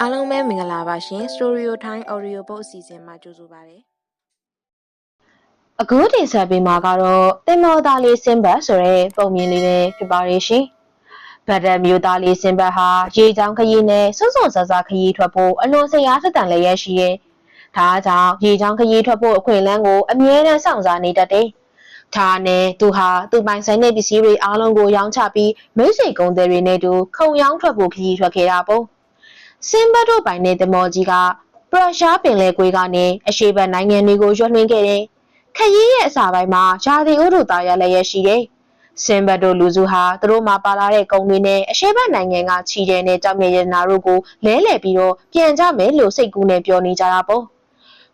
အားလုံးပဲမင်္ဂလာပါရှင် Storio Time Audio Book အစီအစဉ်မှာကြိုဆိုပါရစေအခုတင်ဆက်ပေးမှာကတော့တင်မောသားလေးစင်ဘတ်ဆိုတဲ့ပုံမြင်လေးပဲဖြစ်ပါရဲ့ရှင်။ဗတ်တက်မျိုးသားလေးစင်ဘတ်ဟာရေချောင်းခရီးနဲ့စွန့်စွန့်ဆဆခရီးထွက်ဖို့အလွန်စရာထက်တန်လည်းရရှိရဲ့။ဒါကြောင့်ရေချောင်းခရီးထွက်ဖို့အခွင့်အလမ်းကိုအမြဲတမ်းစောင့်စားနေတတ်တယ်။ ဒါနဲ့သူဟာသူပိုင်ဆိုင်တဲ့ပစ္စည်းတွေအားလုံးကိုရောင်းချပြီးမိတ်ဆွေကုန်သည်တွေနဲ့တူခုံရောင်းထွက်ဖို့ခရီးထွက်ခဲ့တာပေါ့။စင်ဘတ်တို့ပိုင်တဲ့တင်မောကြီးကပရရှားပင်လယ်ကွေးကနေအရှေ့ဘက်နိုင်ငံတွေကိုရွှေ့လွှင့်ခဲ့တယ်။ခရီးရဲ့အစာပိုင်းမှာရာသီဥတုသားရလည်းရရှိတယ်။စင်ဘတ်တို့လူစုဟာသူတို့မှာပါလာတဲ့ကုံတွေနဲ့အရှေ့ဘက်နိုင်ငံကချီတဲ့နဲ့ကြောက်မြရနာတို့ကိုလဲလှယ်ပြီးတော့ပြန်ကြမယ်လို့စိတ်ကူးနဲ့ပြောနေကြတာပေါ့။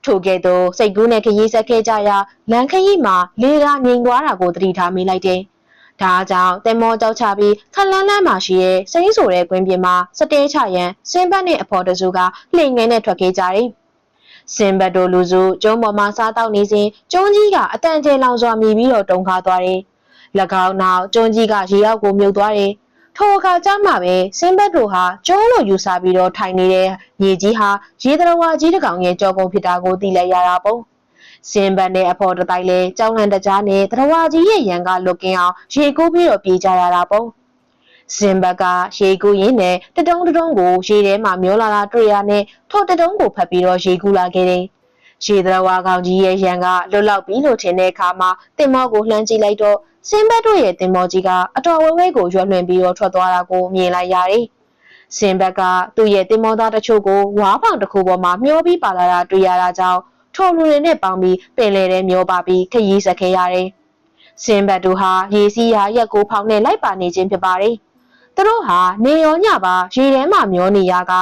ထို့ကဲ့သို့စိတ်ကူးနဲ့ခရီးဆက်ခဲ့ကြရာလန်ခရီးမှာလေကငြိမ်သွားတာကိုသတိထားမိလိုက်တယ်။ဒါကြောင့်တင်မောကြောက်ချပြီးခလန်းလန်းမှာရှိတဲ့စိမ့်ဆိုတဲ့ကွင်းပြင်မှာစတဲချရန်စင်ဘတ်နဲ့အဖော်တစုကလှိမ်ငယ်နဲ့ထွက်ခဲ့ကြတယ်။စင်ဘတ်တို့လူစုကျုံးပေါ်မှာစားတောက်နေစဉ်ကျုံးကြီးကအတန်ကျဲလောင်စွာမြည်ပြီးတော့တုန်ခါသွားတယ်။၎င်းနောက်ကျုံးကြီးကရေအောက်ကိုမြုပ်သွားတယ်။ ထိုအခါကျမှပဲစင်ဘတ်တို့ဟာကျုံးလိုယူဆပြီးတော့ထိုင်နေတဲ့ရေကြီးဟာရေတရဝါကြီးတစ်ကောင်ရဲ့ကြောကုန်းဖြစ်တာကိုသိလိုက်ရတာပေါ့။စင်ဘတ်နဲ့အဖော်တတိုက်လဲကြောင်းလန့်တကြားနဲ့တရဝါကြီးရဲ့ရန်ကလွတ်ကင်းအောင်ရေကူးပြီးတော့ပြေးကြရတာပေါ့။စင်ဘတ်ကရေကူးရင်းနဲ့တတုံးတတုံးကိုရေထဲမှာမျောလာတာတွေ့ရနဲ့ထိုတတုံးကိုဖတ်ပြီးတော့ရေကူးလာခဲ့တယ်။ရေသရဝါကောင်ကြီးရဲ့ရန်ကလွတ်လောက်ပြီလို့ထင်တဲ့အခါမှာတင်မောကိုလှမ်းကြည့်လိုက်တော့ စင်ဘတ်တို့ရဲ့တင်မောကြီးကအတော်ဝဲဝဲကိုရွက်လွှင့်ပြီးတော့ထွက်သွားတာကိုမြင်လိုက်ရတယ်။စင်ဘတ်ကသူ့ရဲ့တင်မောသားတချို့ကိုဝါးပောင်တစ်ခုပေါ်မှာမျောပြီးပါလာတာတွေ့ရတာကြောင့်ထိုလူတွေနဲ့ပေါင်းပြီးပင်လယ်ထဲမျောပါပြီးခရီးဆက်ခဲ့ရတယ်။စင်ဘတ်တို့ဟာရေစီးရာရက်ကိုဖောင်းနဲ့လိုက်ပါနေခြင်းဖြစ်ပါတယ်။သူတို့ဟာနေရောညပါရေထဲမှာမျောနေရက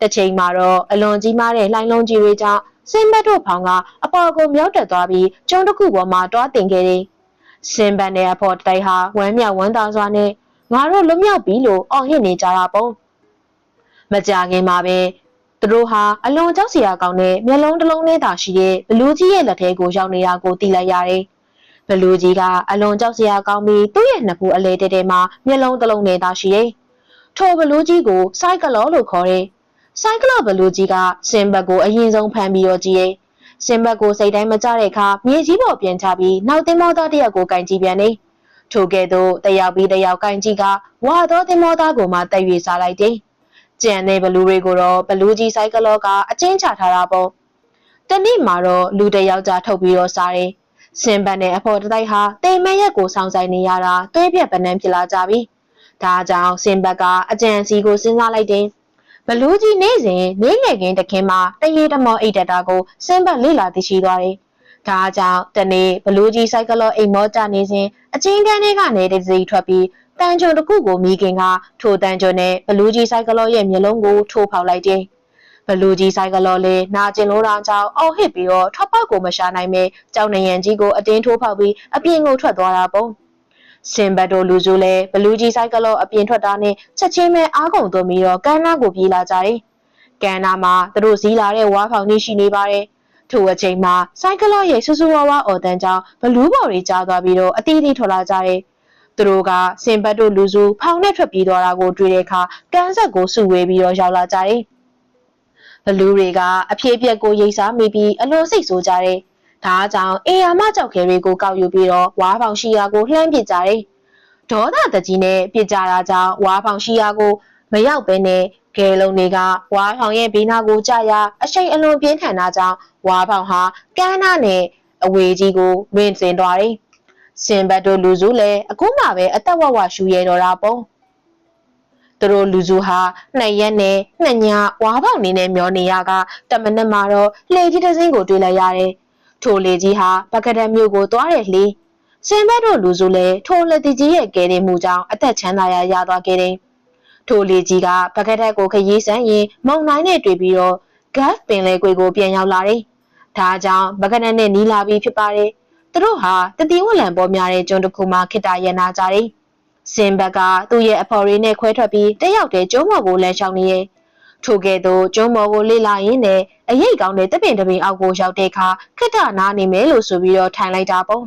တစ်ချိန်မှာတော့အလွန်ကြီးမားတဲ့လှိုင်းလုံးကြီးတွေကြောင့်စင်ဘတ်တို့ဖောင်ကအပေါ်ကိုမြောက်တက်သွားပြီးကျုံတစ်ခုပေါ်မှာတွားတင်ခဲ့တယ်။ စင်ဘတ်နဲ့အဖော်တိုက်ဟာဝမ်းမြောက်ဝမ်းသာစွာနဲ့ငါတို့လွတ်မြောက်ပြီလို့အော်ဟစ်နေကြတာပေါ့။မကြခင်မှာပဲသူတို့ဟာအလွန်ကြောက်စရာကောင်းတဲ့မျက်လုံးတစ်လုံးနဲ့သာရှိတဲ့ဘလူးကြီးရဲ့လက်ထဲကိုရောက်နေတာကိုသိလိုက်ရတယ်။ဘလူးကြီးကအလွန်ကြောက်စရာကောင်းပြီးသူ့ရဲ့နှစ်ဖူးအလဲတဲတဲမှာမျက်လုံးတစ်လုံးနဲ့သာရှိတယ်။ထိုဘလူးကြီးကိုစိုက်ကလောလို့ခေါ်တယ်။စိုက်ကလောဘလူးကြီးကစင်ဘတ်ကိုအရင်ဆုံးဖမ်းပြီးတော့ကြည့်ရဲ့။ စင်ဘတ်ကိုစိတ်တိုင်းမကြတဲ့အခါမြေကြီးပေါ်ပြန်ချပြီးနောက်တင်မောသားတစ်ယောက်ကိုကင်ကြည့်ပြန်တယ်။ထိုကဲ့သို့တယောက်ပြီးတယောက်ကင်ကြည့်ကဝါသောတင်မောသားကိုမှတက်၍စားလိုက်တယ်။ကြံတဲ့ဘလူးတွေကိုတော့ဘလူးကြီးစိုက်ကလောကအချင်းချထားတာပေါ့။တနေ့မှာတော့လူတစ်ယောက်ကြားထုတ်ပြီးတော့စားတယ်။စင်ဘတ်နဲ့အဖော်တတိုက်ဟာတိမ်မဲရက်ကိုစောင့်ဆိုင်နေရတာတွေးပြက်ပနန်းဖြစ်လာကြပြီ။ဒါကြောင့်စင်ဘတ်ကအကြံစီကိုစဉ်းစားလိုက်တယ်။ ဘလူးကြီးနေ့စဉ်နေငယ်ကင်းတခင်မှာတရေတမောအိတ်တတာကိုစင်ဘတ်လေ့လာသိရှိသွားတယ်။ဒါကြောင့်တနေ့ဘလူးကြီးစိုက်ကလောအိမ်မောကြနေစဉ်အချင်းကန်းတွေကနေတစီထွက်ပြီးတန်ကြုံတစ်ခုကိုမိခင်ကထိုတန်ကြုံနဲ့ဘလူးကြီးစိုက်ကလောရဲ့မျက်လုံးကိုထိုးဖောက်လိုက်တယ်။ဘလူးကြီးဆိုင်ကလောလေးနာကျင်လို့တောင်ကြောင့်အော်ဟစ်ပြီးတော့ထွက်ပေါက်ကိုမရှာနိုင်ပဲကြောင်နရံကြီးကိုအတင်းထိုးဖောက်ပြီးအပြင်ကိုထွက်သွားတာပေါ့ စင်ဘတ်တို့လူစုလဲဘလူးကြီးဆိုင်ကလောအပြင်ထွက်တာနဲ့ချက်ချင်းပဲအားကုန်သွင်းပြီးတော့ကန်းနာကိုပြေးလာကြတယ်။ကန်းနာမှာသူတို့စည်းလာတဲ့ဝါဖောင်ကြီးရှိနေပါတယ်။ထိုအချိန်မှာဆိုင်ကလောရဲ့ဆူဆူဝါဝါအော်တန်ကြောင့်ဘလူးဘော်တွေကြားသွားပြီးတော့အတီးတီးထွက်လာကြတယ်။သူတို့ကစင်ဘတ်တို့လူစုဖောင်နဲ့ထွက်ပြေးသွားတာကိုတွေ့တဲ့အခါကန်းဆက်ကိုစုဝေးပြီးတော့ရောက်လာကြတယ်။ဘလူးတွေကအဖြည့်ပြက်ကိုရိတ်စားမိပြီးအလွန်စိတ်ဆိုးကြတယ်။ ဒါကြောင့်အေယာမကြောက်ခဲတွေကိုကောက်ယူပြီးတော့ဝါဖောင်ရှိရာကိုလှမ်းပစ်ကြတယ်။ဒေါသတကြီးနဲ့ပစ်ကြတာကြောင့်ဝါဖောင်ရှိရာကိုမရောက်ဘဲနဲ့ကဲလုံးတွေကဝါဖောင်ရဲ့ဘေးနားကိုကြာရာအရှိန်အလွန်ပြင်းထန်တာကြောင့်ဝါဖောင်ဟာကန်းနာနဲ့အဝေးကြီးကိုဝင့်စင်သွားတယ်။စင်ဘတ်တို့လူစုလည်းအခုမှပဲအသက်ဝဝရှူရဲတော့တာပေါ့။သူတို့လူစုဟာနှစ်ရက်နဲ့နှစ်ညဝါပေါက်နေနဲ့မျောနေရကတမနက်မှာတော့လှေကြီးတစ်စင်းကိုတွေ့လိုက်ရတယ်။ ထိုလေကြီးဟာပကဒတ်မြို့ကိုသွားတဲ့လှေ။စင်ဘတ်တို့လူစုလည်းထိုလက်တီကြီးရဲ့ကဲတင်မှုကြောင့်အသက်ချမ်းသာရရသွားခဲ့တယ်။ထိုလေကြီးကပကဒတ်ကိုခရီးဆန်းရင်မုံနိုင်နဲ့တွေ့ပြီးတော့ဂတ်ပင်လေကွေကိုပြန်ရောက်လာတယ်။ဒါကြောင့်ပကဒတ်နဲ့နီးလာပြီးဖြစ်ပါတယ်။သူတို့ဟာတတိဝလံပေါ်များတဲ့ကျွန်းတစ်ခုမှာခိတ္တရနာကြတယ်။စင်ဘက်ကသူ့ရဲ့အဖော်လေးနဲ့ခွဲထွက်ပြီးတက်ရောက်တဲ့ကျုံးမော်ကိုလမ်းလျှောက်နေရဲ့ ထိုကဲ့သို့ကျုံးမော်ကိုလေ့လာရင်းနဲ့အရေးကောင်းတဲ့တပင်တပင်အောက်ကိုရောက်တဲ့အခါခိတ္တနာနေမယ်လို့ဆိုပြီးတော့ထိုင်လိုက်တာပေါ့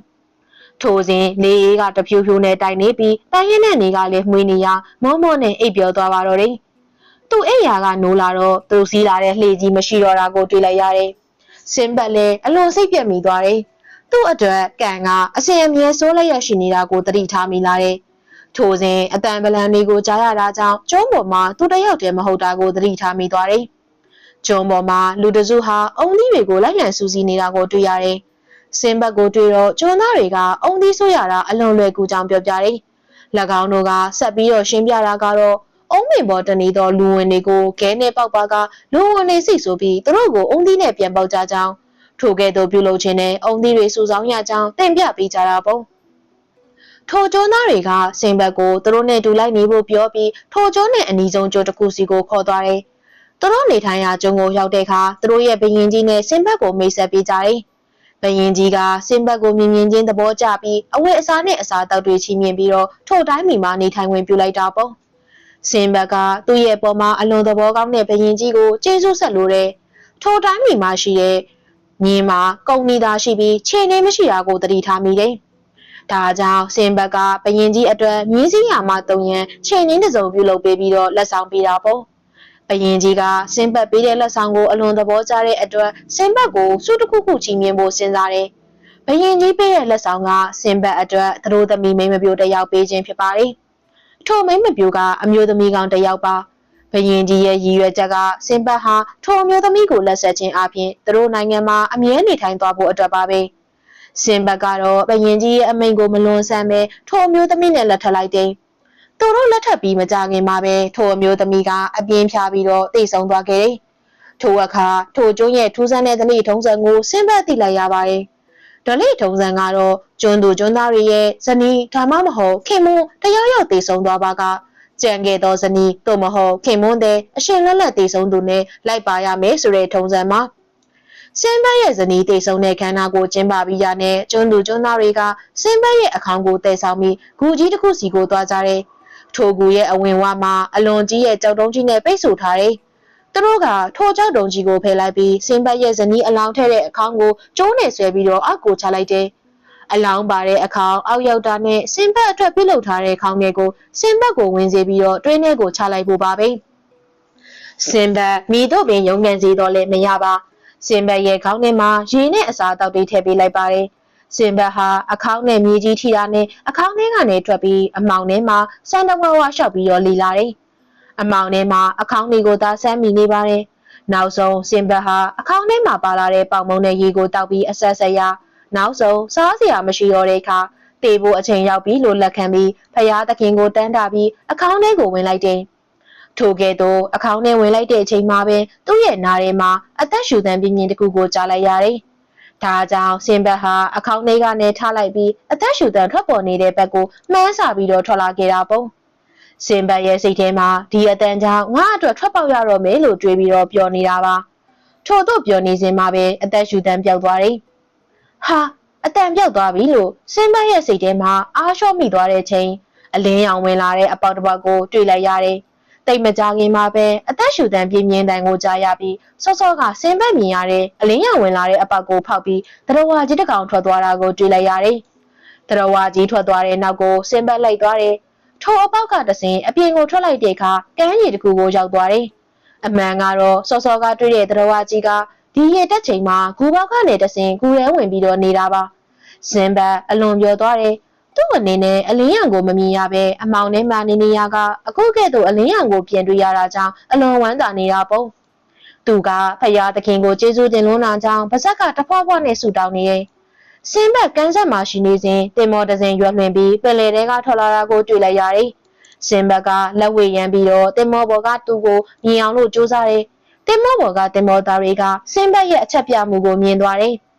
ထိုစဉ်နေအေးကတဖြူဖြူနဲ့တိုင်နေပြီးတိုင်းရင်တဲ့နေကလည်းမှွေနေရမောမောနဲ့အိပ်ပျော်သွားပါတော့တယ်။သူ့အိပ်ရာကနိုးလာတော့သူစီးလာတဲ့လှေကြီးမရှိတော့တာကိုတွေ့လိုက်ရတယ်။စင်ဘက်လည်းအလွန်စိတ်ပြက်မိသွားတယ်။သူ့အတွက်ကံကအစင်အမြဲစိုးလိုက်ရရှိနေတာကိုသတိထားမိလာတယ်။ ထိုစဉ်အတန်ပလန်လေးကိုကြားရတာကြောင့်ကျုံးပေါ်မှာသူတယောက်တည်းမဟုတ်တာကိုသတိထားမိသွားတယ်။ကျုံးပေါ်မှာလူတစုဟာအုံသီးတွေကိုလိုက်လံစူးစီးနေတာကိုတွေ့ရတယ်။စင်ဘက်ကိုတွေ့တော့ကျွန်းသားတွေကအုံသီးဆိုးရတာအလွန်လွယ်ကူကြောင်ပြောပြတယ်။၎င်းတို့ကဆက်ပြီးတော့ရှင်းပြတာကတော့အုံးမင်ပေါ်တနေသောလူဝင်တွေကိုခဲနဲ့ပေါက်ပါကလူဝင်တွေစိတ်ဆိုပြီးသူတို့ကိုအုံသီးနဲ့ပြန်ပေါက်ကြကြောင်းထိုကဲ့သို့ပြုလုပ်ခြင်းနဲ့အုံသီးတွေစုဆောင်းရကြောင်းတင်ပြပေးကြတာပေါ့။ ထိုကျွန်းသားတွေကစင်ဘက်ကိုသူတို့နဲ့တူလိုက်နေဖို့ပြောပြီးထိုကျွန်းနဲ့အနီးဆုံးကျွန်းတစ်ခုစီကိုခေါ်သွားတယ်။သူတို့နေထိုင်ရာကျွန်းကိုရောက်တဲ့အခါသူတို့ရဲ့ဘရင်ကြီးနဲ့စင်ဘက်ကိုမိတ်ဆက်ပေးကြတယ်။ဘရင်ကြီးကစင်ဘက်ကိုမြင်မြင်ချင်းသဘောကျပြီးအဝတ်အစားနဲ့အစားတောက်တွေချီးမြှင့်ပြီးတော့ထို့တိုင်းမိမှာနေထိုင်ဝင်ပြုလိုက်တာပေါ့။စင်ဘက်ကသူ့ရဲ့ပေါ်မှာအလွန်သဘောကောင်းတဲ့ဘရင်ကြီးကိုကျေးဇူးဆက်လို့တဲ့ထို့တိုင်းမိမှာရှိတဲ့မြင်းမှာကုံနေတာရှိပြီးခြေနေမရှိတာကိုသတိထားမိတယ်။ ဒါကြောင့်စင်ဘက်ကဘရင်ကြီးအတွက်မြင်းစည်းရာမှတုံရန်ခြေနင်းတစ်စုံပြုလုပ်ပေးပြီးတော့လက်ဆောင်ပေးတာပေါ့။ဘရင်ကြီးကစင်ဘက်ပေးတဲ့လက်ဆောင်ကိုအလွန်သဘောကျတဲ့အတွက်စင်ဘက်ကိုစုတစ်ခုခုချီးမြှင့်ဖို့စဉ်းစားတယ်။ဘရင်ကြီးပေးတဲ့လက်ဆောင်ကစင်ဘက်အတွက်သတို့သမီးမိန်းမပြိုတစ်ယောက်ပေးခြင်းဖြစ်ပါတယ်။ထိုမိန်းမပြိုကအမျိုးသမီးကောင်တစ်ယောက်ပါ။ဘရင်ကြီးရဲ့ရည်ရွယ်ချက်ကစင်ဘက်ဟာထိုအမျိုးသမီးကိုလက်ဆက်ခြင်းအပြင်သူတို့နိုင်ငံမှာအမြဲနေထိုင်သွားဖို့အတွက်ပါပဲ။ စင်ဘက်ကတော့ဘရင်ကြီးရဲ့အမိန့်ကိုမလွန်ဆန်ပဲထိုအမျိုးသမီးနဲ့လက်ထပ်လိုက်တယ်။သူတို့လက်ထပ်ပြီးမကြခင်မှာပဲထိုအမျိုးသမီးကအပြင်းဖြားပြီးတော့တိတ်ဆုံးသွားခဲ့တယ်။ထိုအခါထိုကျွန်းရဲ့ထူးဆန်းတဲ့ဓလေ့ထုံးစံကိုစင်ဘက်သိလိုက်ရပါတယ်။ဓလေ့ထုံးစံကတော့ကျွန်းသူကျွန်းသားတွေရဲ့ဇနီးဒါမှမဟုတ်ခင်မွန်းတယောက်ယောက်တိတ်ဆုံးသွားပါကကြံခဲ့သောဇနီးသို့မဟုတ်ခင်မွန်းတဲ့အရှင်လက်လက်တိတ်ဆုံးသူနဲ့လိုက်ပါရမယ်ဆိုတဲ့ထုံးစံမှာ စင်ဘက်ရဲ့ဇနီးတိတ်ဆုံးတဲ့ခန္ဓာကိုကျင်းပပြီးရတဲ့ကျွန်းသူကျွန်းသားတွေကစင်ဘက်ရဲ့အခေါင်ကိုတည်ဆောင်ပြီးဂူကြီးတစ်ခုစီကိုသွားကြတယ်။ထိုကူရဲ့အဝင်ဝမှာအလွန်ကြီးရဲ့ကြောက်တုံးကြီးနဲ့ပိတ်ဆို့ထားတယ်။သူတို့ကထိုကြောက်တုံးကြီးကိုဖယ်လိုက်ပြီးစင်ဘက်ရဲ့ဇနီးအလောင်းထဲတဲ့အခေါင်ကိုကျိုးနဲ့ဆွဲပြီးတော့အောက်ကိုချလိုက်တယ်။အလောင်းပါတဲ့အခေါင်အောက်ရောက်တာနဲ့စင်ဘက်အတွက်ပြုလုပ်ထားတဲ့ခေါင်းတွေကိုစင်ဘက်ကိုဝင်စေပြီးတော့တွင်းထဲကိုချလိုက်ဖို့ပါပဲ။စင်ဘက်မိတို့ပင်ရုံကန်စီတော့လည်းမရပါ။ စင်ဘက်ရဲ့ခေါင်းထဲမှာရေနဲ့အစာတောက်တွေထည့်ပေးလိုက်ပါတယ်။စင်ဘက်ဟာအခေါင်းနဲ့မြေကြီးထိတာနဲ့အခေါင်းထဲကနေထွက်ပြီးအမောင်ထဲမှာစံတဝါဝါရှောက်ပြီးတော့လီလာတယ်။အမောင်ထဲမှာအခေါင်းတွေကိုသာဆမ်းမိနေပါတယ်။နောက်ဆုံးစင်ဘက်ဟာအခေါင်းထဲမှာပါလာတဲ့ပေါင်မုံနဲ့ရေကိုတောက်ပြီးအဆက်ဆက်ရနောက်ဆုံးစားစရာမရှိတော့တဲ့အခါတေဖို့အချိန်ရောက်ပြီလို့လက်ခံပြီးဖယားသခင်ကိုတန်းတာပြီးအခေါင်းထဲကိုဝင်လိုက်တယ်။ ထိုကဲ့သို့အခေါင်းထဲဝင်လိုက်တဲ့အချိန်မှာပဲသူ့ရဲ့နားထဲမှာအသက်ရှူသံပြင်းပြင်းတစ်ခုကိုကြားလိုက်ရတယ်။ဒါကြောင့်စင်ဘက်ဟာအခေါင်းထဲကနေထားလိုက်ပြီးအသက်ရှူသံထွက်ပေါ်နေတဲ့ဘက်ကိုမှန်းဆပြီးတော့ထွက်လာခဲ့တာပေါ့။စင်ဘက်ရဲ့စိတ်ထဲမှာဒီအတန်ကြောင့်ငါအတွက်ထွက်ပေါက်ရတော့မယ်လို့တွေးပြီးတော့ပျော်နေတာပါ။ထို့သို့ပျော်နေစဉ်မှာပဲအသက်ရှူသံပြောက်သွားတယ်။ဟာအတန်ပြောက်သွားပြီလို့စင်ဘက်ရဲ့စိတ်ထဲမှာအားလျှော့မိသွားတဲ့ချိန်အလင်းရောင်ဝင်လာတဲ့အပေါက်တစ်ပေါက်ကိုတွေ့လိုက်ရတယ်။ တိတ်မကြခင်မှာပဲအသက်ရှူတန်ပြင်းပြင်းတန်ကိုကြားရပြီးစောစောကစင်ဘက်မြင်ရတဲ့အလင်းရောင်ဝင်လာတဲ့အပေါက်ကိုဖောက်ပြီးတရဝါကြီးတစ်ကောင်ထွက်သွားတာကိုတွေ့လိုက်ရတယ်။တရဝါကြီးထွက်သွားတဲ့နောက်ကိုစင်ဘက်လိုက်သွားတယ်။ထိုအပေါက်ကတစင်အပြင်ကိုထွက်လိုက်တဲ့အခါကမ်းရည်တစ်ခုကိုရောက်သွားတယ်။အမှန်ကတော့စောစောကတွေ့တဲ့တရဝါကြီးကဒီရတက်ချိန်မှာဂူပေါက်ကနေတစင်ဂူရဲဝင်ပြီးတော့နေတာပါ။စင်ဘက်အလွန်ပြောသွားတယ်။ သူ့အနေနဲ့အလင်းရောင်ကိုမမြင်ရပဲအမောင်ထဲမှာနေနေရကအခုကဲ့သို့အလင်းရောင်ကိုပြန်တွေ့ရတာကြောင့်အလွန်ဝမ်းသာနေတာပေါ့။သူကဖယားသခင်ကိုကျေးဇူးတင်လွန်းတာကြောင့်ပါဇက်ကတဖွာဖွာနဲ့ဆူတောင်းနေရဲ့။စင်ဘက်ကန်းဆက်မှာရှိနေစဉ်တင်မော်တစင်ရွက်လွင်ပြီးပင်လယ်ထဲကထွက်လာတာကိုတွေ့လိုက်ရတယ်။စင်ဘက်ကလက်ဝေရမ်းပြီးတော့တင်မော်ဘော်ကသူ့ကိုမြင်အောင်လို့ကြိုးစားတယ်။တင်မော်ဘော်ကတင်မော်သားတွေကစင်ဘက်ရဲ့အချက်ပြမှုကိုမြင်သွားတယ်။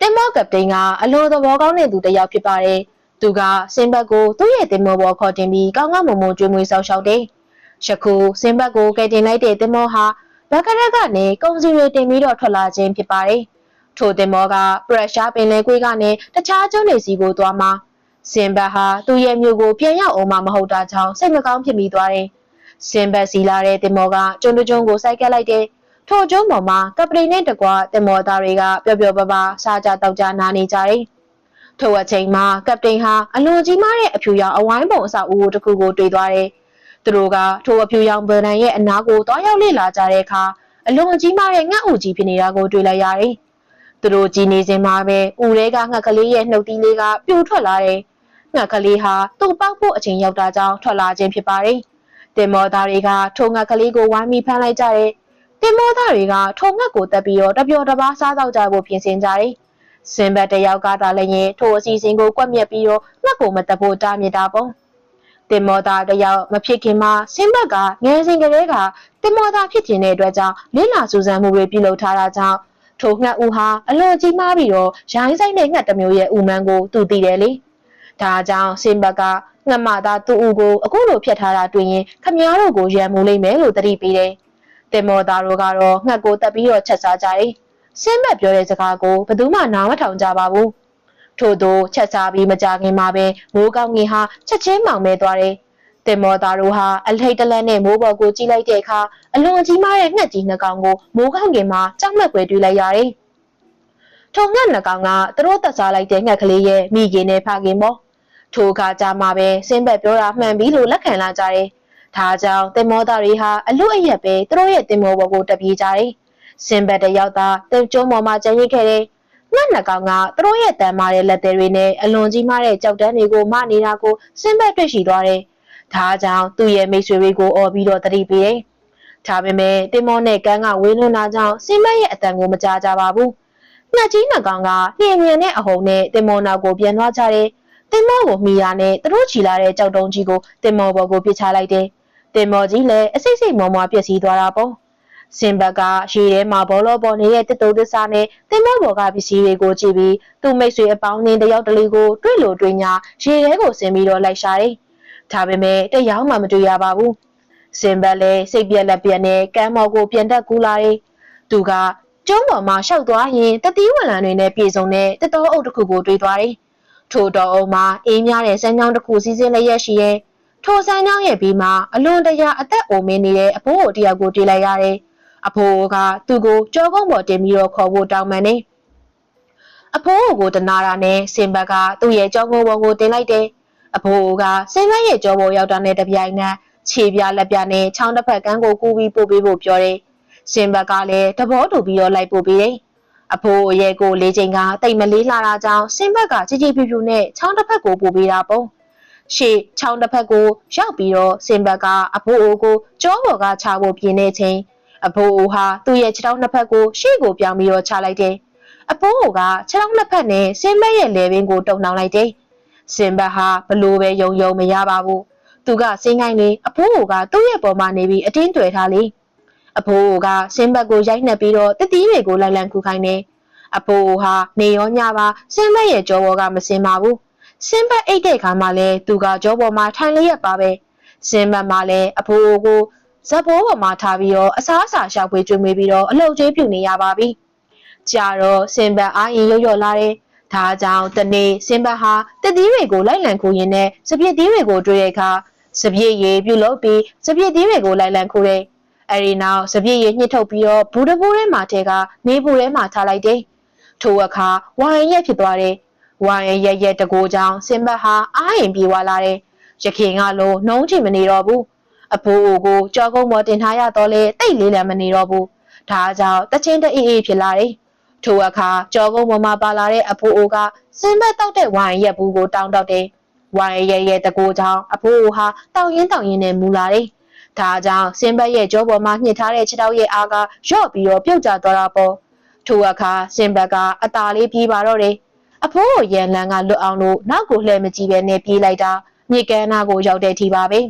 တင်မော်ကပတိန်ကအလိုသဘောကောင်းတဲ့သူတစ်ယောက်ဖြစ်ပါတယ်။သူကစင်ဘက်ကိုသူ့ရဲ့တင်မော်ဘော်ခေါ်တင်ပြီးကောင်းကောင်းမွန်မွန်ကြွေးမွေးဆောက်ရှောက်တယ်။ယခုစင်ဘက်ကိုကယ်တင်လိုက်တဲ့တင်မော်ဟာဘက်ကရက်ကနေကုံစီတွေတင်ပြီးတော့ထွက်လာခြင်းဖြစ်ပါတယ်။ထိုတင်မော်ကပရက်ရှားပင်လယ်ကွေးကနေတခြားကျွန်းတွေစီကိုသွားမှာစင်ဘက်ဟာသူ့ရဲ့မြို့ကိုပြန်ရောက်အောင်မမဟုတ်တာကြောင့်စိတ်မကောင်းဖြစ်မိသွားတယ်။စင်ဘက်စီလာတဲ့တင်မော်ကကျွန်းကျွန်းကိုစိုက်ကက်လိုက်တယ်။ ထိုကျွန်းပေါ်မှာကပတိန်နဲ့တကွတင်မော်သားတွေကပျော်ပျော်ပါပါစားကြတောက်ကြနားနေကြတယ်။ထိုအချိန်မှာကပတိန်ဟာအလွန်ကြီးမားတဲ့အဖြူရောင်အဝိုင်းပုံအဆောက်အဦတစ်ခုကိုတွေ့သွားတယ်။သူတို့ကထိုအဖြူရောင်ဗန်နန်ရဲ့အနားကိုတွားရောက်လေ့လာကြတဲ့အခါအလွန်ကြီးမားတဲ့ငှက်ဥကြီးဖြစ်နေတာကိုတွေ့လိုက်ရတယ်။သူတို့ကြည်နေစဉ်မှာပဲဥတွေကငှက်ကလေးရဲ့နှုတ်သီးလေးကပြိုထွက်လာတယ်။ငှက်ကလေးဟာသူ့ပေါက်ဖို့အချိန်ရောက်တာကြောင့်ထွက်လာခြင်းဖြစ်ပါတယ်။တင်မောသားတွေကထိုငှက်ကလေးကိုဝိုင်းမိဖမ်းလိုက်ကြတယ်။ တင်မောသားတွေကထိုငှက်ကိုတက်ပြီးတော့တပျော်တပါးစားတော့ကြဖို့ပြင်ဆင်ကြတယ်။စင်ဘတ်တယောက်ကသာလည်းရင်ထိုအစီအစဉ်ကိုကွက်မြက်ပြီးတော့ငှက်ကိုမတက်ဖို့တားမြစ်တာပေါ့။တင်မောသားတယောက်မဖြစ်ခင်မှာစင်ဘတ်ကငယ်စဉ်ကလေးကတင်မောသားဖြစ်ခြင်းတဲ့အတွက်ကြောင့်လိလာစူဇန်မှုတွေပြုလုပ်ထားတာကြောင့်ထိုငှက်ဦးဟာအလွန်ကြီးမားပြီးတော့ရိုင်းဆိုင်တဲ့ငှက်တစ်မျိုးရဲ့ဥမန်းကိုသူသိတယ်လေ။ဒါကြောင့်စင်ဘတ်ကငှက်မသားသူ့ဦးကိုအခုလိုဖျက်ထားတာတွေ့ရင်ခမည်းတော်ကိုရံမှုလိမ့်မယ်လို့သတိပေးတယ်။ တင်မောသားတို့ကတော့ငှက်ကိုတက်ပြီးတော့ချက်စားကြတယ်။စင်ဘတ်ပြောတဲ့စကားကိုဘယ်သူမှနားမထောင်ကြပါဘူး။ထို့သောချက်စားပြီးမကြခင်မှာပဲမိုးကောင်းငင်ဟာချက်ချင်းမောင်မဲသွားတယ်။တင်မောသားတို့ဟာအထိတ်တလန့်နဲ့မိုးပေါ်ကိုကြည့်လိုက်တဲ့အခါအလွန်ကြီးမားတဲ့ငှက်ကြီးနှစ်ကောင်ကိုမိုးကောင်းငင်မှာကြောက်မက်ွယ်တွေ့လိုက်ရတယ်။ထိုငှက်နှစ်ကောင်ကသူတို့တက်စားလိုက်တဲ့ငှက်ကလေးရဲ့မိခင်နဲ့ဖခင်ပေါ့။ထိုအခါကြမှာပဲစင်ဘက်ပြောတာမှန်ပြီလို့လက်ခံလာကြတယ်။ ဒါကြောင့်တင်မောသားတွေဟာအလွတ်အရက်ပဲသူတို့ရဲ့တင်မောပေါ်ကိုတက်ပြေးကြတယ်။စင်ဘက်တယောက်သာတင်ကျုံးပေါ်မှာကျန်ရစ်ခဲ့တယ်။ငှက်နှစ်ကောင်ကသူတို့ရဲ့တန်မာတဲ့လက်သေးတွေနဲ့အလွန်ကြီးမားတဲ့ကြောက်တန်းတွေကိုမနေတာကိုစင်ဘက်တွေ့ရှိသွားတယ်။ဒါကြောင့်သူ့ရဲ့မိတ်ဆွေတွေကိုអော်ပြီးတော့တတိပေးတယ်။ဒါပေမဲ့တင်မောနဲ့ကန်းကဝေးလွန်းတာကြောင့်စင်ဘက်ရဲ့အတန်ကိုမကြားကြပါဘူး။ငှက်ကြီးနှစ်ကောင်ကနှင်းမြန်တဲ့အဟုန်နဲ့တင်မောနောက်ကိုပြန်သွားကြတယ်။တင်မောကိုမိရနဲ့သူတို့ချီလာတဲ့ကြောက်တုံးကြီးကိုတင်မောပေါ်ကိုပစ်ချလိုက်တယ်။ တင်မောကြီးလည်းအစိတ်စိတ်မောမောပျက်စီးသွားတာပေါ့။စင်ဘက်ကရေထဲမှာဘောလုံးပေါ်နေတဲ့တစ်တုံးသစ္စာနဲ့တင်မောဘော်ကပစ္စည်းတွေကိုကြည့်ပြီးသူ့မိတ်ဆွေအပေါင်းအသင်းတယောက်တလေကိုတွေ့လို့တွေ့ညာရေထဲကိုဆင်းပြီးတော့လိုက်ရှာတယ်။ဒါပေမဲ့တယောက်မှမတွေ့ရပါဘူး။စင်ဘက်လည်းစိတ်ပြက်လက်ပြက်နဲ့ကမ်းမော်ကိုပြန်တက်ကူးလာတယ်။သူကကျုံးပေါ်မှာရှောက်သွားရင်တတိဝလံတွေနဲ့ပြေဆုံးတဲ့တတော်အုပ်တစ်ခုကိုတွေ့သွားတယ်။ထိုတော်အုပ်မှာအေးများတဲ့စမ်းချောင်းတစ်ခုစီးစင်းလျက်ရှိရဲ့ ထိုစမ်းချောင်းရဲ့ဘေးမှာအလွန်တရာအသက်အိုမင်းနေတဲ့အဖိုးကိုတယောက်ကိုတွေ့လိုက်ရတယ်။အဖိုးကသူ့ကိုကြောကုန်းပေါ်တင်ပြီးတော့ခေါ်ဖို့တောင်းပန်နေ။အဖိုးကိုတနာတာနဲ့စင်ဘက်ကသူ့ရဲ့ကြောကုန်းပေါ်ကိုတင်လိုက်တယ်။အဖိုးကစင်ဘက်ရဲ့ကြောပေါ်ရောက်တာနဲ့တပြိုင်နက်ခြေပြလက်ပြနဲ့ချောင်းတစ်ဖက်ကန်းကိုကူးပြီးပို့ပေးဖို့ပြောတယ်။စင်ဘက်ကလည်းတဘောတူပြီးတော့လိုက်ပို့ပေးတယ်။အဖိုးရဲ့ကိုလေးချိန်ကတိတ်မလေးလာတာကြောင့်စင်ဘက်ကကြည်ကြည်ပြူပြူနဲ့ချောင်းတစ်ဖက်ကိုပို့ပေးတာပေါ့။ ရှေ့ချောင်းတစ်ဖက်ကိုရောက်ပြီးတော့စင်ဘက်ကအဖိုးအိုကိုကြောပေါ်ကချဖို့ပြင်းနေချိန်အဖိုးအိုဟာသူ့ရဲ့ခြေထောက်နှစ်ဖက်ကိုရှေ့ကိုပြောင်းပြီးတော့ချလိုက်တယ်။အဖိုးအိုကခြေထောက်နှစ်ဖက်နဲ့စင်ဘက်ရဲ့လေပင်ကိုတုံနှောင်လိုက်တယ်။စင်ဘက်ဟာဘလို့ပဲယုံယုံမရပါဘူး။သူကစင်းကိုင်းလေအဖိုးအိုကသူ့ရဲ့ပေါ်မှာနေပြီးအတင်းတွေ့ထားလေ။အဖိုးအိုကစင်ဘက်ကိုရိုက်နှက်ပြီးတော့တတိတွေကိုလိုက်လံခုခိုင်းတယ်။အဖိုးအိုဟာနေရောညပါစင်ဘက်ရဲ့ကြောပေါ်ကမစင်ပါဘူး။ စင်ဘက်အိတ်တဲ့ခါမှလည်းသူကကြောပေါ်မှာထိုင်လျက်ပါပဲ။စင်ဘက်မှာလည်းအဖိုးအိုကိုဇက်ဘိုးပေါ်မှာထားပြီးတော့အစားအစာရှောက်ပွေးကျွေးမွေးပြီးတော့အလုပ်ကျွေးပြုနေရပါပြီ။ကြာတော့စင်ဘတ်အားရင်ရွရွလာတယ်။ဒါကြောင့်တနေ့စင်ဘတ်ဟာတတိတွေကိုလိုက်လံခိုးရင်းနဲ့စပြစ်သီးတွေကိုတွေ့တဲ့အခါစပြည့်ရည်ပြုတ်လို့ပြီးစပြည့်သီးတွေကိုလိုက်လံခိုးတယ်။အဲဒီနောက်စပြည့်ရည်ညှစ်ထုတ်ပြီးတော့ဘူးတဘူးထဲမှာထဲကနေဘူးထဲမှာထားလိုက်တယ်။ထိုအခါဝိုင်ရက်ဖြစ်သွားတယ်။ ဝိုင်ရက်ရက်တကိုးကြောင့်စင်ဘတ်ဟာအားရင်ပြေးသွားလာတယ်။ရခင်ကလိုနှုံးချင်မနေတော့ဘူး။အဖိုးအိုကိုကြောကုန်းပေါ်တင်ထားရတော့လေတိတ်လေးလည်းမနေတော့ဘူး။ဒါကြောင့်တချင်းတအေးအေးဖြစ်လာတယ်။ထိုအခါကြောကုန်းပေါ်မှာပါလာတဲ့အဖိုးအိုကစင်ဘက်တောက်တဲ့ဝိုင်ရက်ဘူးကိုတောင်းတောက်တယ်။ဝိုင်ရဲ့ရဲ့တကိုးကြောင့်အဖိုးအိုဟာတောက်ရင်တောက်ရင်နဲ့မူလာတယ်။ဒါကြောင့်စင်ဘက်ရဲ့ကြောပေါ်မှာညှစ်ထားတဲ့ခြေထောက်ရဲ့အားကရော့ပြီးတော့ပြုတ်ကျသွားတာပေါ့။ထိုအခါစင်ဘက်ကအตาလေးပြေးပါတော့တယ်။ အဖိုးကိုရန်လန်းကလွတ်အောင်လို့နောက်ကိုလှည့်မကြည့်ပဲနဲ့ပြေးလိုက်တာမြေကမ်းနာကိုရောက်တဲ့ထိပါပဲ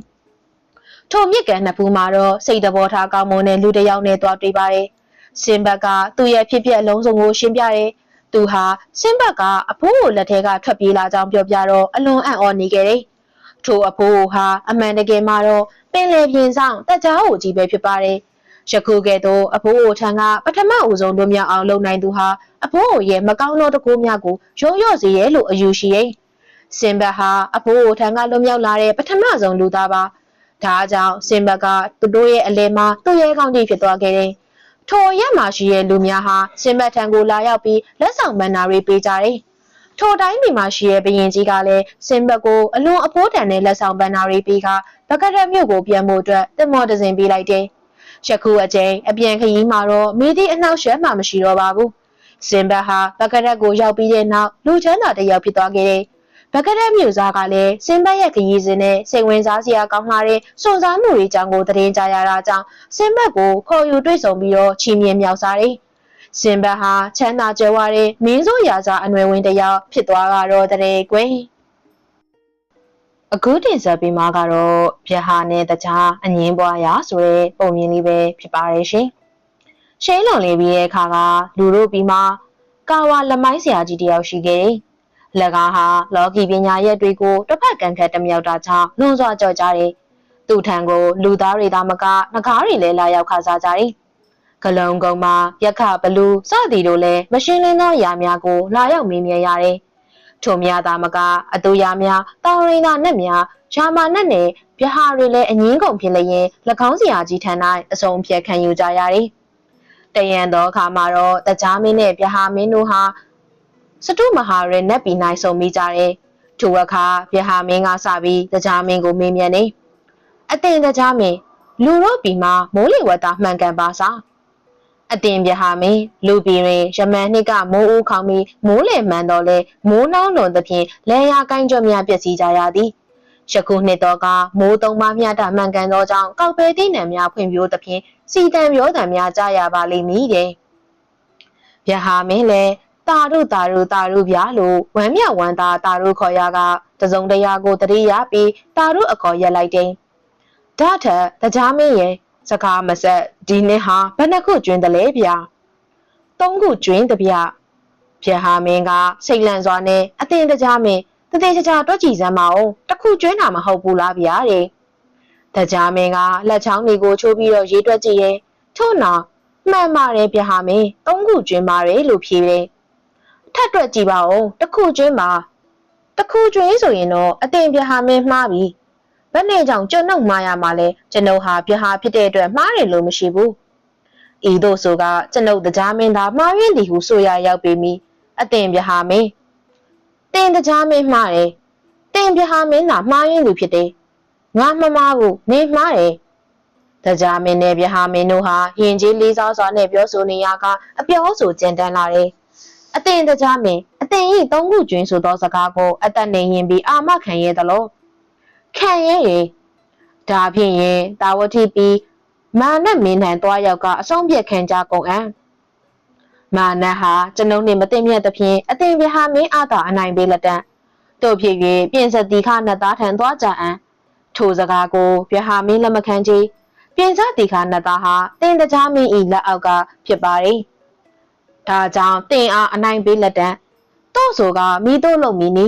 ။ထိုမြစ်ကန်နှစ်ဖူးမှာတော့စိတ်တဘောထားကောင်းမွန်တဲ့လူတစ်ယောက်နဲ့တွားတွေ့ပါတယ်။စင်ဘက်ကသူ့ရဲ့ဖြစ်ပျက်အလုံးစုံကိုရှင်းပြတယ်။သူဟာစင်ဘက်ကအဖိုးကိုလက်ထဲကထွက်ပြေးလာကြောင်းပြောပြတော့အလွန်အံ့ဩနေခဲ့တယ်။ထိုအဖိုးဟာအမှန်တကယ်မှာတော့ပင်လယ်ပြင်ဆောင်တက်ကြားကိုကြီးပဲဖြစ်ပါတယ်။ ယခုကဲ့သို့အဖိုးအိုထံကပထမဦးဆုံးတို့မြောက်အောင်လုပ်နိုင်သူဟာအဖိုးအိုရဲ့မကောင်းသောတကူများကိုရုံရော့စေရဲ့လို့အယူရှိရဲ့။စင်ဘက်ဟာအဖိုးအိုထံကလွတ်မြောက်လာတဲ့ပထမဆုံးလူသားပါ။ဒါကြောင့်စင်ဘက်ကသူတို့ရဲ့အလဲမှာသူ့ရဲ့ကောင်းကြီးဖြစ်သွားခဲ့တယ်။ထိုရက်မှာရှိတဲ့လူများဟာစင်ဘက်ထံကိုလာရောက်ပြီးလက်ဆောင်မန်နာတွေပေးကြတယ်။ထိုတိုင်းပြည်မှာရှိတဲ့ဘရင်ကြီးကလည်းစင်ဘက်ကိုအလွန်အဖိုးတန်တဲ့လက်ဆောင်ပန်းနာတွေပြီးကဘကရက်မြို့ကိုပြန်ဖို့အတွက်တင်မော်တစင်ပေးလိုက်တယ်။ ယခုအချိန်အပြန်ခရီးမှာတော့မိသည့်အနှောက်အယှက်မှမရှိတော့ပါဘူး။စင်ဘက်ဟာဘကရက်ကိုရောက်ပြီးတဲ့နောက်လူချမ်းသာတစ်ယောက်ဖြစ်သွားခဲ့တယ်။ဘကရက်မြို့သားကလည်းစင်ဘက်ရဲ့ခရီးစဉ်နဲ့စိတ်ဝင်စားစရာကောင်းလာတဲ့စွန့်စားမှုတွေကြောင့်ကိုသတင်းကြရတာကြောင့်စင်ဘက်ကိုခေါ်ယူတွေ့ဆုံပြီးတော့ချီးမြှင့်မြောက်စားတယ်။စင်ဘက်ဟာချမ်းသာကြွယ်ဝတဲ့မင်းစိုးရာဇာအနွယ်ဝင်တစ်ယောက်ဖြစ်သွားတော့တဲ့ကွယ် အခုတင်ဆက်ပေးမှာကတော့ပြဟာနဲ့တခြားအငင်းပွားရာဆိုတဲ့ပုံမြင်လေးပဲဖြစ်ပါတယ်ရှင်။ရှင်းလွန်လေးပြီးရဲ့အခါကလူတို့ပြီးမှကာဝါလမိုင်းဆရာကြီးတယောက်ရှိခဲ့တယ်။လက်ကားဟာလော်ကီပညာရက်တွေကိုတစ်ဖက်ကန်ခတ်တမြောက်တာကြောင့်လွန်စွာကြော်ကြတယ်။သူ့ထံကိုလူသားတွေသာမကငကားတွေလည်းလာရောက်ခါစားကြတယ်။ကလုံကုံမှာရက်ခဘလူးစသည်တို့လည်းမရှင်းလင်းသောຢာများကိုလာရောက်မေးမြန်းရတယ်။ ထိုများသာမကအတူရများတောင်ရင်းသာနဲ့များရှာမာနဲ့နဲ့ပြဟာတွေလည်းအငင်းကုန်ဖြစ်လျင်၎င်းစရာကြီးထံ၌အစုံဖြတ်ခံယူကြရတယ်။တယံသောအခါမှာတော့တကြားမင်းနဲ့ပြဟာမင်းတို့ဟာစတုမဟာရဲနက်ပီနိုင်ဆုံမိကြတယ်။ထိုအခါပြဟာမင်းကစပြီးတကြားမင်းကိုမေးမြန်းနေ။အတင်တကြားမင်းလူတို့ပြီမှာမိုးလေဝသမှန်ကန်ပါစား။ အတင်ပြဟာမင်းလူပြည်တွင်ရမန်နှစ်ကမိုးဦးခေါင်ပြီးမိုးလေမှန်တော့လေမိုးနှောင်းလွန်သဖြင့်လဲရကိုင်းကြများပျက်စီးကြရသည်ယခုနှစ်တော့ကမိုးသုံးပါးမြတာမှန်ကန်သောကြောင့်ကောက်ပဲတိနံများဖွံ့ဖြိုးသဖြင့်စီတံပြောတံများကြရပါလိမ့်မည်တဲ့ဗျဟာမင်းလည်းတာရုတာရုတာရုဗျာလို့ဝမ်းမြောက်ဝမ်းသာတာရုခေါ်ရကတစုံတရာကိုတတိယပြီးတာရုအခေါ်ရက်လိုက်တယ်ဒါထက်တကြားမင်းရဲ့ စကားမဆက်ဒီနေ့ဟာဘယ်နှခုကျွင်းတယ်လဲဗျာသုံးခုကျွင်းတဗျဗျဟာမင်းကစိတ်လန့်စွာနဲ့အတင်တကြားမင်းတသေးချာချာတွက်ကြည့်စမ်းပါဦးတခုကျွင်းတာမဟုတ်ဘူးလားဗျာတဲ့တကြားမင်းကလက်ချောင်းတွေကိုချိုးပြီးတော့ရေးတွက်ကြည့်ရဲ့ထို့နောက်မှန်ပါတယ်ဗျဟာမင်းသုံးခုကျွင်းပါတယ်လို့ဖြေတယ်ထပ်တွက်ကြည့်ပါဦးတခုကျွင်းပါတခုကျွင်းဆိုရင်တော့အတင်ဗျဟာမင်းမှားပြီ ဘယ်နဲ့ကြောင့်ကျွန်ုပ်မှားရမှာလဲကျွန်ုပ်ဟာဗျဟာဖြစ်တဲ့အတွက်မှားတယ်လို့မရှိဘူးဤသို့ဆိုကကျွန်ုပ်တရားမင်းသားမှားရင်းသည်ဟုဆိုရရောက်ပေမီအတင်ဗျဟာမင်းတင်တရားမင်းမှားတယ်တင်ဗျဟာမင်းသာမှားရင်းသူဖြစ်တယ်ငါမမှားဘူးနေမှားတယ်တရားမင်းနဲ့ဗျဟာမင်းတို့ဟာယင်ကြီးလေးစားစွာနဲ့ပြောဆိုနေရကအပြောဆိုကြံတန်းလာတယ်အတင်တရားမင်းအတင်ဤသုံးခုကျွင်းဆိုသောစကားကိုအသက်နေရင်ပြီးအာမခံရသလို ခံရရင်ဒါဖြင့်ရင်တာဝတိပြီးမာနမင်းထံသွားရောက်ကအဆုံးပြက်ခံကြကုန်အံ့မာနဟာကျွန်ုပ်နှင့်မသိမြတ်သဖြင့်အတင်ပြဟာမင်းအားသာအနိုင်ပေးလက်တံတို့ဖြစ်၍ပြင်စတိခနတ်သားထံသွားကြအံ့ထိုစကားကိုပြဟာမင်းလက်မခံချေပြင်စတိခနတ်သားဟာတင်တကြားမင်းဤလက်အောက်ကဖြစ်ပါ၏ဒါကြောင့်တင်အားအနိုင်ပေးလက်တံတို့ဆိုကမိတို့လုံမီနီ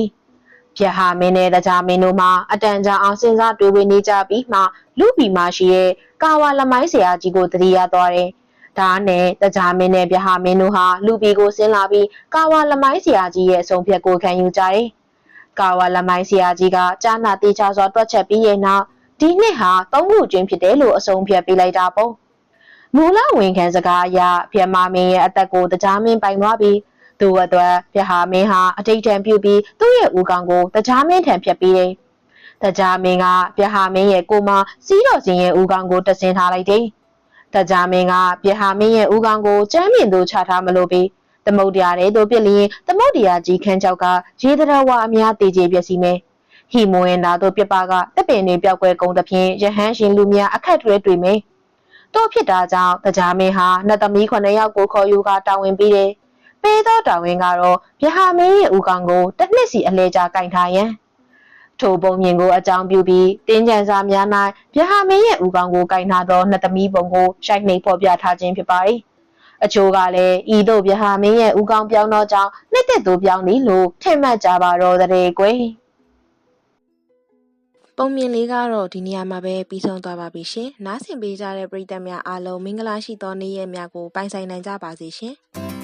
ပြဟာမင်းနဲ့တကြားမင်းတို့မှအတန်ကြာအောင်စဉ်းစားတွေးဝေနေကြပြီးမှလူပီမရှိရဲ့ကာဝါလမိုင်းဆရာကြီးကိုတတိယသွားတယ်။ဒါနဲ့တကြားမင်းနဲ့ပြဟာမင်းတို့ဟာလူပီကိုဆင်းလာပြီးကာဝါလမိုင်းဆရာကြီးရဲ့အဆုံးဖြတ်ကိုခံယူကြတယ်။ကာဝါလမိုင်းဆရာကြီးကကြားနာတေချာစွာတွက်ချက်ပြီးရဲ့နောက်ဒီနှစ်ဟာသုံးခုချင်းဖြစ်တယ်လို့အဆုံးဖြတ်ပေးလိုက်တာပေါ့။မူလဝင်ခံစကားအရပြမမင်းရဲ့အသက်ကိုတကြားမင်းပိုင်သွားပြီး သူ့အတွက်ပြဟာမင်းဟာအတိတ်တံပြုပြီးသူ့ရဲ့ဦးကောင်ကိုတကြားမင်းထံဖြတ်ပြီးတယ်။တကြားမင်းကပြဟာမင်းရဲ့ကိုမစီးတော်စင်ရဲ့ဦးကောင်ကိုတဆင်ထားလိုက်တယ်။တကြားမင်းကပြဟာမင်းရဲ့ဦးကောင်ကိုကျမ်းမြင့်သူချထားမလို့ပြီးသမုတ်တရားတဲ့တို့ပြလျင်သမုတ်တရားကြီးခန်းချောက်ကရေတရဝအများတေကျေပျက်စီးမယ်။ဟီမွင်တာတို့ပြပကတပ်ပင်တွေပျောက်ကွယ်ကုန်သဖြင့်ရဟန်းရှင်လူများအခက်တွေတွေ့မယ်။တို့ဖြစ်တာကြောင့်တကြားမင်းဟာနှစ်သမီး9ယောက်ကိုခေါ်ယူကတာဝန်ပြီးတယ်။ ပေးသောတာဝန်ကတော့ဗျဟာမင်းရဲ့ဦးကောင်ကိုတစ်နှစ်စီအလဲကြာကင်ထားရန်ထိုပုံမြင်ကိုအကြောင်းပြုပြီးတင်းကြံစာများ၌ဗျဟာမင်းရဲ့ဦးကောင်ကိုကင်ထားသောနှစ်သမီးပုံကိုရှိုက်နှိပ်ဖော်ပြထားခြင်းဖြစ်ပါ၏အချို့ကလည်းဤသို့ဗျဟာမင်းရဲ့ဦးကောင်ပြောင်းသောကြောင့်နှစ်သက်သူပြောင်းသည်လို့ထင်မှတ်ကြပါတော့တဲ့ကွယ်ပုံမြင်လေးကတော့ဒီနေရာမှာပဲပြီးဆုံးသွားပါပြီရှင်။နားဆင်ပေးကြတဲ့ပရိသတ်များအားလုံးမင်္ဂလာရှိသောနေ့ရက်များကိုပိုင်ဆိုင်နိုင်ကြပါစေရှင်။